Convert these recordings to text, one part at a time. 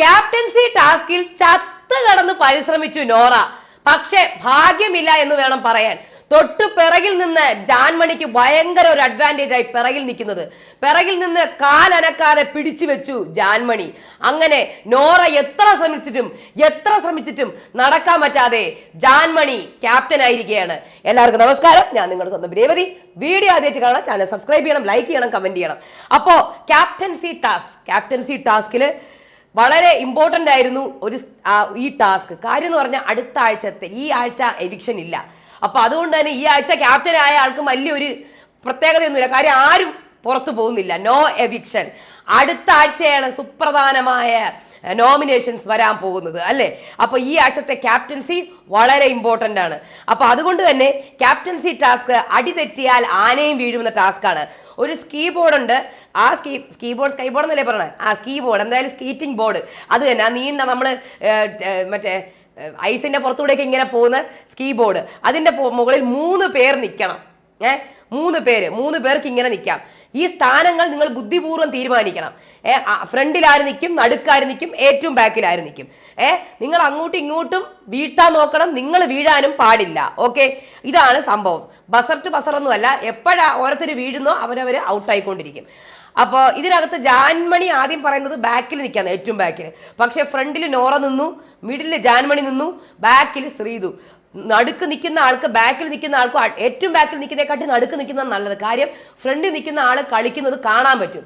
Captaincy ടാസ്കിൽ ചത്ത് കടന്ന് പരിശ്രമിച്ചു നോറ. പക്ഷേ ഭാഗ്യമില്ല എന്ന് വേണം പറയാൻ. തൊട്ടു പിറകിൽ നിന്ന് ജാൻമണിക്ക് ഭയങ്കര ഒരു അഡ്വാന്റേജ് ആയി പിറകിൽ നിൽക്കുന്നത്. പിറകിൽ നിന്ന് കാലനക്കാതെ പിടിച്ചു വെച്ചു ജാൻമണി. അങ്ങനെ നോറ എത്ര ശ്രമിച്ചിട്ടും എത്ര ശ്രമിച്ചിട്ടും നടക്കാൻ പറ്റാതെ ജാൻമണി ക്യാപ്റ്റൻ ആയിരിക്കുകയാണ്. എല്ലാവർക്കും നമസ്കാരം. ഞാൻ നിങ്ങളുടെ സ്വന്തം രേവതി. വീഡിയോ ആദ്യമായിട്ട് കാണാം ചാനൽ സബ്സ്ക്രൈബ് ചെയ്യണം ലൈക്ക് ചെയ്യണം കമന്റ് ചെയ്യണം. അപ്പോൾ ക്യാപ്റ്റൻസി ടാസ്ക് ക്യാപ്റ്റൻസി ടാസ്കിൽ വളരെ ഇമ്പോർട്ടന്റ് ആയിരുന്നു ഒരു ഈ ടാസ്ക് കാര്യം എന്ന് പറഞ്ഞാൽ അടുത്ത ആഴ്ചത്തെ ഈ ആഴ്ച എവിക്ഷൻ ഇല്ല. അപ്പൊ അതുകൊണ്ട് തന്നെ ഈ ആഴ്ച ക്യാപ്റ്റൻ ആയ ആൾക്ക് വലിയൊരു പ്രത്യേകതയൊന്നുമില്ല. കാര്യം ആരും പുറത്തു പോകുന്നില്ല. നോ എവിക്ഷൻ അടുത്ത ആഴ്ചയാണ് സുപ്രധാനമായ നോമിനേഷൻസ് വരാൻ പോകുന്നത് അല്ലേ? അപ്പൊ ഈ ആഴ്ചത്തെ ക്യാപ്റ്റൻസി വളരെ ഇമ്പോർട്ടന്റ് ആണ്. അപ്പൊ അതുകൊണ്ട് തന്നെ ക്യാപ്റ്റൻസി ടാസ്ക് അടിതെറ്റിയാൽ ആനയും വീഴുമെന്ന ടാസ്ക്കാണ് ഒരു സ്കീ ബോർഡ് ഉണ്ട്. ആ ski ski board sky board എന്നല്ലേ പറഞ്ഞത് ആ സ്കീ ബോർഡ് എന്തായാലും സ്കീറ്റിംഗ് ബോർഡ് അത് തന്നെ ആ നീണ്ട നമ്മൾ മറ്റേ ഐസിന്റെ ഐസിന്റെ പുറത്തൂടെയൊക്കെ ഇങ്ങനെ പോകുന്ന സ്കീ ബോർഡ് അതിന്റെ മുകളിൽ മൂന്ന് പേർ നിൽക്കണം ഏ മൂന്ന് പേര് മൂന്ന് പേർക്ക് ഇങ്ങനെ നിൽക്കാം ഈ സ്ഥാനങ്ങൾ നിങ്ങൾ ബുദ്ധിപൂർവം തീരുമാനിക്കണം. ഏ ഫ്രണ്ടിൽ ആര് നിൽക്കും നടുക്കാര് നിൽക്കും ഏറ്റവും ബാക്കിൽ ആര് നിൽക്കും ഏ നിങ്ങൾ അങ്ങോട്ടും ഇങ്ങോട്ടും വീഴ്ത്താൻ നോക്കണം നിങ്ങൾ വീഴാനും പാടില്ല. ഓക്കെ? ഇതാണ് സംഭവം. ബസർ ടു ബസർ ഒന്നുമല്ല എപ്പോഴാ ഓരോരുത്തർ വീഴുന്നോ അവരവർ ഔട്ടായിക്കൊണ്ടിരിക്കും. അപ്പോൾ ഇതിനകത്ത് ജാൻമണി ആദ്യം പറയുന്നത് ബാക്കിൽ നിൽക്കാന്ന് ഏറ്റവും ബാക്കിൽ. പക്ഷേ ഫ്രണ്ടിൽ നോറ നിന്നു മിഡിൽ ജാൻമണി നിന്നു ബാക്കിൽ ശ്രീതു. നടുക്ക് നിൽക്കുന്ന ആൾക്ക് ബാക്കിൽ നിൽക്കുന്ന ആൾക്ക് ഏറ്റവും ബാക്കിൽ നിൽക്കുന്നതിനെക്കാട്ടി നടുക്ക് നിൽക്കുന്നത് നല്ലത്. കാര്യം ഫ്രണ്ടിൽ നിൽക്കുന്ന ആൾ കളിക്കുന്നത് കാണാൻ പറ്റും.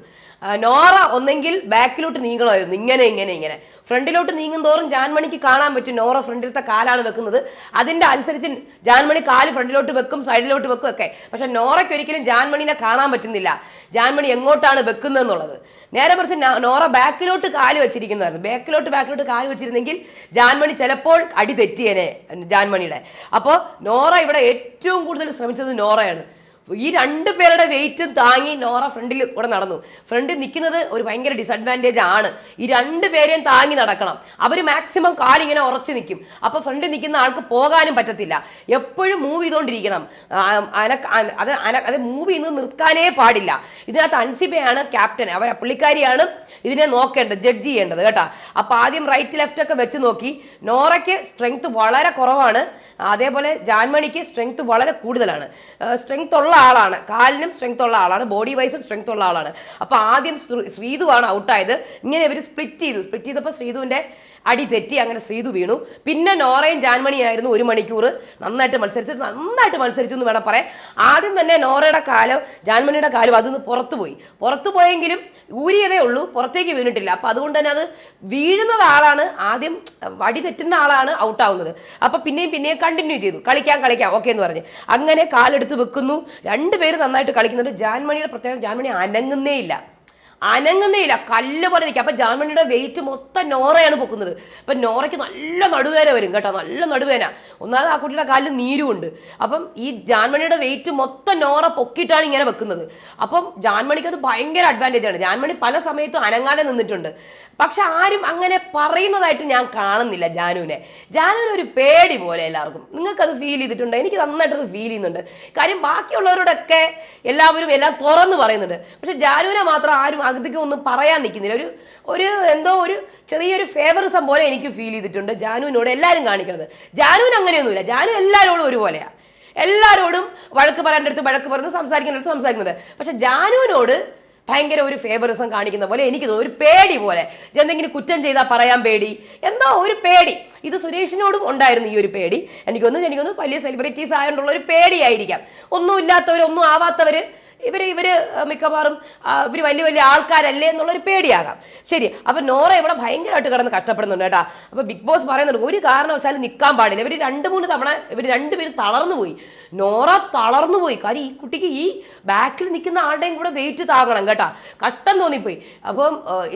നോറ ഒന്നെങ്കിൽ ബാക്കിലോട്ട് നീങ്ങണമായിരുന്നു. ഇങ്ങനെ ഇങ്ങനെ ഇങ്ങനെ. ഫ്രണ്ടിലോട്ട് നീങ്ങും തോറും ജാൻമണിക്ക് കാണാൻ പറ്റും നോറ ഫ്രണ്ടിലത്തെ കാലാണ് വെക്കുന്നത്. അതിന്റെ അനുസരിച്ച് ജാൻമണി കാൽ ഫ്രണ്ടിലോട്ട് വെക്കും സൈഡിലോട്ട് വെക്കും ഒക്കെ. പക്ഷെ നോറയ്ക്ക് ഒരിക്കലും ജാൻമണിനെ കാണാൻ പറ്റുന്നില്ല. ജാൻമണി എങ്ങോട്ടാണ് വെക്കുന്നതെന്നുള്ളത്. നേരെ മറിച്ച് നോറ ബാക്കിലോട്ട് കാൽ വെച്ചിരിക്കുന്നതായിരുന്നു. ബാക്കിലോട്ട് ബാക്കിലോട്ട് കാൽ വെച്ചിരുന്നെങ്കിൽ ജാൻമണി ചിലപ്പോൾ അടി തെറ്റിയേനെ ജാൻമണിയുടെ. അപ്പോൾ നോറ ഇവിടെ ഏറ്റവും കൂടുതൽ ശ്രമിച്ചത് നോറയാണ് ഈ രണ്ട് പേരുടെ വെയിറ്റും താങ്ങി നോറ ഫ്രണ്ടിൽ കൂടെ നടന്നു. ഫ്രണ്ടിൽ നിൽക്കുന്നത് ഒരു ഭയങ്കര ഡിസഡ്വാന്റേജ് ആണ്. ഈ രണ്ട് പേരെയും താങ്ങി നടക്കണം. അവർ മാക്സിമം കാലിങ്ങനെ ഉറച്ചു നിൽക്കും. അപ്പോൾ ഫ്രണ്ടിൽ നിൽക്കുന്ന ആൾക്ക് പോകാനും പറ്റത്തില്ല. എപ്പോഴും മൂവ് ചെയ്തുകൊണ്ടിരിക്കണം അത് അത് മൂവ് ചെയ്യുന്നത് നിർത്താനേ പാടില്ല. ഇതിനകത്ത് അൻസിബയാണ് ക്യാപ്റ്റൻ അവർ പുള്ളിക്കാരിയാണ് ഇതിനെ നോക്കേണ്ടത് ജഡ്ജ് ചെയ്യേണ്ടത് കേട്ടോ. അപ്പോൾ ആദ്യം റൈറ്റ് ലെഫ്റ്റ് ഒക്കെ വെച്ച് നോക്കി. നോറയ്ക്ക് സ്ട്രെങ്ത് വളരെ കുറവാണ്. അതേപോലെ ജാൻമണിക്ക് സ്ട്രെങ്ത് വളരെ കൂടുതലാണ്. സ്ട്രെങ്ത് ഉള്ള ആളാണ്. കാലിനും സ്ട്രെങ്ത് ഉള്ള ആളാണ്. ബോഡി വൈസും സ്ട്രെങ്ത് ഉള്ള ആളാണ്. അപ്പോൾ ആദ്യം ശ്രീ- ശ്രീതുവാണ് ഔട്ടായത് ഇങ്ങനെ ഇവർ സ്പ്ലിറ്റ് ചെയ്തു. സ്പ്ലിറ്റ് ചെയ്തപ്പോൾ ശ്രീതുവിന്റെ അടി തെറ്റി അങ്ങനെ ശ്രീതു വീണു. പിന്നെ നോറയും ജാൻമണിയായിരുന്നു ഒരു മണിക്കൂർ നന്നായിട്ട് മത്സരിച്ചു നന്നായിട്ട് മത്സരിച്ചു എന്ന് വേണം പറയാം ആദ്യം തന്നെ നോറയുടെ കാലം ജാൻമണിയുടെ കാലം അതിന്ന് പുറത്തുപോയി പുറത്തു പോയെങ്കിലും ഊരിയതേ ഉള്ളൂ പുറത്തേക്ക് വീണിട്ടില്ല. അപ്പൊ അതുകൊണ്ട് തന്നെ അത് വീഴുന്നത് ആളാണ് ആദ്യം വടി തെറ്റുന്ന ആളാണ് ഔട്ടാവുന്നത് അപ്പൊ പിന്നെയും പിന്നെയും കണ്ടിന്യൂ ചെയ്തു. കളിക്കാം കളിക്കാം ഓക്കെ എന്ന് പറഞ്ഞ്. അങ്ങനെ കാലെടുത്ത് വെക്കുന്നു. രണ്ടുപേര് നന്നായിട്ട് കളിക്കുന്നുണ്ട്. ജാൻമണിയുടെ പ്രത്യേകം ജാൻമണി അനങ്ങുന്നേ ഇല്ല അനങ്ങുന്നേ ഇല്ല കല്ല് പോലെ നിൽക്കുക. അപ്പം ജാൻമണിയുടെ വെയിറ്റ് മൊത്തം നോറയാണ് പൊക്കുന്നത്. അപ്പം നോറയ്ക്ക് നല്ല നടുവേന വരും കേട്ടോ. നല്ല നടുവേന ഒന്നാമത് ആ കുട്ടിയുടെ കാലിൽ നീരുമുണ്ട്. അപ്പം ഈ ജാൻമണിയുടെ വെയിറ്റ് മൊത്തം നോറ പൊക്കിയിട്ടാണ് ഇങ്ങനെ വെക്കുന്നത്. അപ്പം ജാൻമണിക്ക് അത് ഭയങ്കര അഡ്വാന്റേജ് ആണ്. ജാൻമണി പല സമയത്തും അനങ്ങാതെ നിന്നിട്ടുണ്ട്. പക്ഷെ ആരും അങ്ങനെ പറയുന്നതായിട്ട് ഞാൻ കാണുന്നില്ല ജാനുവിനെ. ജാനുവിന് ഒരു പേടി പോലെ എല്ലാവർക്കും. നിങ്ങൾക്കത് ഫീൽ ചെയ്തിട്ടുണ്ട്? എനിക്ക് നന്നായിട്ടത് ഫീൽ ചെയ്യുന്നുണ്ട്. കാര്യം ബാക്കിയുള്ളവരോടൊക്കെ എല്ലാവരും എല്ലാം തുറന്ന് പറയുന്നുണ്ട്. പക്ഷെ ജാനുവിനെ മാത്രം ആരും അധികം ഒന്നും പറയാൻ നിൽക്കുന്നില്ല. ഒരു ഒരു എന്തോ ഒരു ചെറിയൊരു ഫേവറിസം പോലെ എനിക്ക് ഫീൽ ചെയ്തിട്ടുണ്ട് ജാനുവിനോട് എല്ലാവരും കാണിക്കുന്നത്. ജാനുവിന് അങ്ങനെയൊന്നുമില്ല. ജാനു എല്ലാവരോടും ഒരുപോലെയാണ് എല്ലാവരോടും വഴക്ക് പറയേണ്ടടുത്ത് വഴക്ക് പറഞ്ഞ് സംസാരിക്കേണ്ട അടുത്ത് സംസാരിക്കുന്നത്. പക്ഷെ ജാനുവിനോട് ഭയങ്കര ഒരു ഫേവറിസം കാണിക്കുന്ന പോലെ എനിക്ക് ഒരു പേടി പോലെ. എന്തെങ്കിലും കുറ്റം ചെയ്താൽ പറയാൻ പേടി. എന്തോ ഒരു പേടി. ഇത് സുരേഷിനോടും ഉണ്ടായിരുന്നു ഈ ഒരു പേടി. എനിക്കൊന്നും എനിക്കൊന്നും വലിയ സെലിബ്രിറ്റീസ് ആയതുകൊണ്ടുള്ള ഒരു പേടിയായിരിക്കാം. ഒന്നും ഇല്ലാത്തവർ ഒന്നും ആവാത്തവർ ഇവർ ഇവർ മിക്കവാറും ഇവർ വലിയ വലിയ ആൾക്കാരല്ലേ എന്നുള്ളൊരു പേടിയാകാം. ശരി അപ്പം നോറ ഇവിടെ ഭയങ്കരമായിട്ട് കിടന്ന് കഷ്ടപ്പെടുന്നുണ്ട് കേട്ടോ. അപ്പോൾ ബിഗ് ബോസ് പറയുന്നുണ്ട് ഒരു കാരണവശാലും നിൽക്കാൻ പാടില്ല. ഇവർ രണ്ട് മൂന്ന് തവണ ഇവർ രണ്ടുപേരും തളർന്നു പോയി. നോറ തളർന്നു പോയി. കാര്യം ഈ കുട്ടിക്ക് ഈ ബാക്കിൽ നിൽക്കുന്ന ആളുടെയും കൂടെ വെയിറ്റ് താങ്ങണം കേട്ടോ. കഷ്ടം തോന്നിപ്പോയി. അപ്പം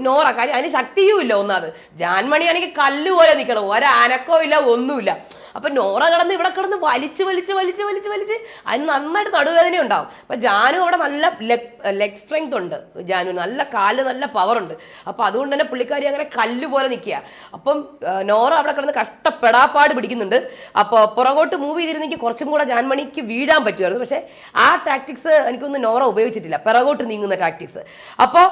നോറ കാര്യം അതിന് ശക്തിയും ഇല്ല ഒന്നാത് ജാൻമണിയാണെങ്കിൽ കല്ല് പോലെ നിൽക്കണം. ഒരനക്കോ ഇല്ല ഒന്നുമില്ല. അപ്പൊ നോറ കടന്ന് ഇവിടെ കിടന്ന് വലിച്ച് വലിച്ച് വലിച്ച് വലിച്ച് വലിച്ച് അതിന് നന്നായിട്ട് നടുവേദന ഉണ്ടാവും. അപ്പൊ ജാനു അവിടെ നല്ല ലെഗ് ലെഗ് സ്ട്രെങ്ത് ഉണ്ട് ജാനു. നല്ല കാൽ നല്ല പവറുണ്ട് ഉണ്ട്. അപ്പൊ അതുകൊണ്ട് തന്നെ പുള്ളിക്കാരി അങ്ങനെ കല്ല് പോലെ നിൽക്കുക. അപ്പം നോറ അവിടെ കിടന്ന് കഷ്ടപ്പെടാപ്പാട് പിടിക്കുന്നുണ്ട്. അപ്പോൾ പുറകോട്ട് മൂവ് ചെയ്തിരുന്നെങ്കിൽ കുറച്ചും കൂടെ ജാൻമണിക്ക് വീഴാൻ പറ്റുമായിരുന്നു. പക്ഷേ ആ ടാക്ടിക്സ് എനിക്കൊന്നും നോറ ഉപയോഗിച്ചിട്ടില്ല. പിറകോട്ട് നീങ്ങുന്ന ടാക്ടിക്സ് അപ്പോൾ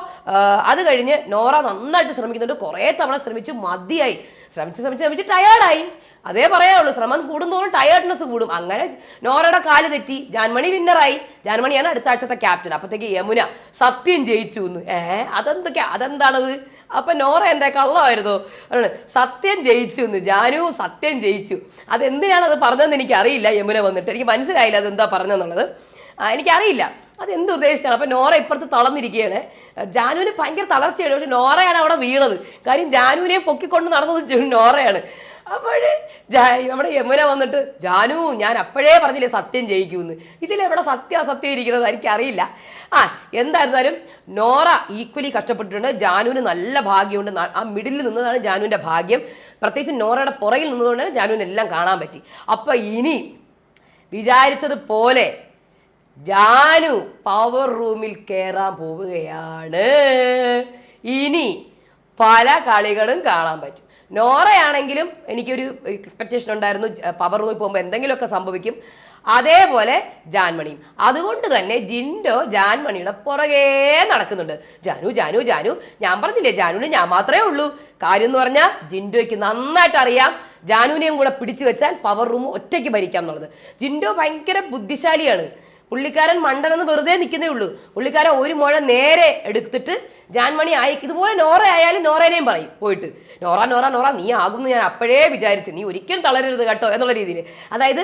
അത് കഴിഞ്ഞ് നോറ നന്നായിട്ട് ശ്രമിക്കുന്നുണ്ട്. കുറേ തവണ ശ്രമിച്ചു. മതിയായി. ശ്രമിച്ച് ശ്രമിച്ച് ശ്രമിച്ച് ടയേർഡായി അതേ പറയാനുള്ളൂ ശ്രമം കൂടുന്തോറും ടയേർഡ്നെസ് കൂടും. അങ്ങനെ നോറയുടെ കാൽ തെറ്റി ജാൻമണി വിന്നറായി ജാൻമണിയാണ് അടുത്ത ആഴ്ചത്തെ ക്യാപ്റ്റൻ അപ്പത്തേക്ക് യമുന സത്യം ജയിച്ചു എന്ന് ഏ അതെന്തൊക്കെ അതെന്താണത്? അപ്പൊ നോറ എന്താ കള്ളമായിരുന്നു? അതാണ് സത്യം ജയിച്ചു എന്ന് ജാനു സത്യം ജയിച്ചു. അതെന്തിനാണ് അത് പറഞ്ഞതെന്ന് എനിക്കറിയില്ല. യമുന വന്നിട്ട്. എനിക്ക് മനസ്സിലായില്ല അതെന്താ പറഞ്ഞെന്നുള്ളത്. എനിക്കറിയില്ല. അത് ഉദ്ദേശിച്ചാണ്? അപ്പം നോറ ഇപ്പുറത്ത് തളർന്നിരിക്കുകയാണ്. ജാനുവിന് ഭയങ്കര തളർച്ചയാണ്. പക്ഷെ നോറയാണ് അവിടെ വീണത്. കാര്യം ജാനുവിനെ പൊക്കിക്കൊണ്ട് നടന്നത് നോറയാണ്. അപ്പോഴേ നമ്മുടെ യമുന വന്നിട്ട് ജാനു ഞാൻ അപ്പോഴേ പറഞ്ഞില്ലേ സത്യം ജയിക്കുമെന്ന് ഇതിലെവിടെ സത്യാസത്യം ഇരിക്കുന്നത് എനിക്കറിയില്ല. ആ എന്തായിരുന്നാലും നോറ ഈക്വലി കഷ്ടപ്പെട്ടിട്ടുണ്ട്. ജാനുവിന് നല്ല ഭാഗ്യമുണ്ട്. ആ മിഡിലിൽ നിന്നതാണ് ജാനുവിന്റെ ഭാഗ്യം. പ്രത്യേകിച്ച് നോറയുടെ പുറകിൽ നിന്നുകൊണ്ടാണ് ജാനുവിനെല്ലാം കാണാൻ പറ്റി. അപ്പോൾ ഇനി വിചാരിച്ചതുപോലെ ജാനു പവർ റൂമിൽ കയറാൻ പോവുകയാണ്. ഇനി പല കളികളും കാണാൻ പറ്റും. നോറയാണെങ്കിലും എനിക്കൊരു എക്സ്പെക്റ്റേഷൻ ഉണ്ടായിരുന്നു പവർ റൂമിൽ പോകുമ്പോൾ എന്തെങ്കിലുമൊക്കെ സംഭവിക്കും. അതേപോലെ ജാൻമണിയും. അതുകൊണ്ട് തന്നെ ജിൻഡോ ജാൻമണിയുടെ പുറകേ നടക്കുന്നുണ്ട്. ജാനു ജാനു ജാനു ഞാൻ പറഞ്ഞില്ലേ ജാനുവിന് ഞാൻ മാത്രമേ ഉള്ളൂ. കാര്യം എന്ന് പറഞ്ഞാൽ ജിൻഡോയ്ക്ക് നന്നായിട്ട് അറിയാം. ജാനുവിനെയും കൂടെ പിടിച്ചു വെച്ചാൽ പവർ റൂം ഒറ്റയ്ക്ക് ഭരിക്കാം എന്നുള്ളത്. ജിൻഡോ ഭയങ്കര ബുദ്ധിശാലിയാണ്. പുള്ളിക്കാരൻ മണ്ടനെന്ന് വെറുതെ നിൽക്കുന്നേ ഉള്ളൂ. പുള്ളിക്കാരൻ ഒരു മുഴ നേരെ എടുത്തിട്ട് ജാൻമണി ആയി. ഇതുപോലെ നോറ ആയാലും നോറേനെയും പറയും. പോയിട്ട് നോറ നോറ നോറ നീ ആകുമെന്ന് ഞാൻ അപ്പോഴേ വിചാരിച്ചു നീ ഒരിക്കലും തളരരുത് കേട്ടോ എന്നുള്ള രീതിയിൽ അതായത്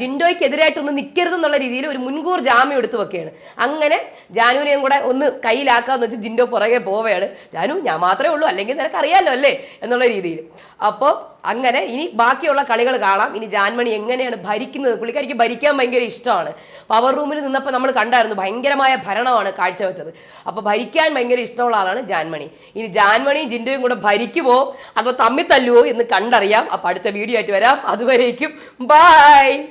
ജിൻഡോയ്ക്കെതിരായിട്ടൊന്ന് നിൽക്കരുത് എന്നുള്ള രീതിയിൽ ഒരു മുൻകൂർ ജാമ്യം എടുത്തു വെക്കുകയാണ്. അങ്ങനെ ജാനുവിനെയും കൂടെ ഒന്ന് കയ്യിലാക്കാന്ന് വെച്ച് ജിൻഡോ പുറകെ പോവുകയാണ്. ജാനു ഞാൻ മാത്രമേ ഉള്ളൂ അല്ലെങ്കിൽ നിനക്ക് അറിയാമല്ലോ അല്ലേ? എന്നുള്ള രീതിയിൽ അപ്പോൾ അങ്ങനെ ഇനി ബാക്കിയുള്ള കളികൾ കാണാം. ഇനി ജാൻമണി എങ്ങനെയാണ് ഭരിക്കുന്നത്? പുള്ളിക്കാരിക്ക് ഭരിക്കാൻ ഭയങ്കര ഇഷ്ടമാണ്. പവർ റൂമിൽ നിന്നപ്പോൾ നമ്മൾ കണ്ടായിരുന്നു ഭയങ്കരമായ ഭരണമാണ് കാഴ്ചവെച്ചത്. അപ്പോൾ ഭരിക്കാൻ ഭയങ്കര ഇഷ്ടമുള്ള ആളാണ് ജാൻമണി. ഇനി ജാൻമണിയും ജിൻഡയും കൂടെ ഭരിക്കുമോ അതോ തമ്മിൽ തല്ലുവോ എന്ന് കണ്ടറിയാം. അപ്പോൾ അടുത്ത വീഡിയോ ആയിട്ട് വരാം. അതുവരേക്കും ബൈ.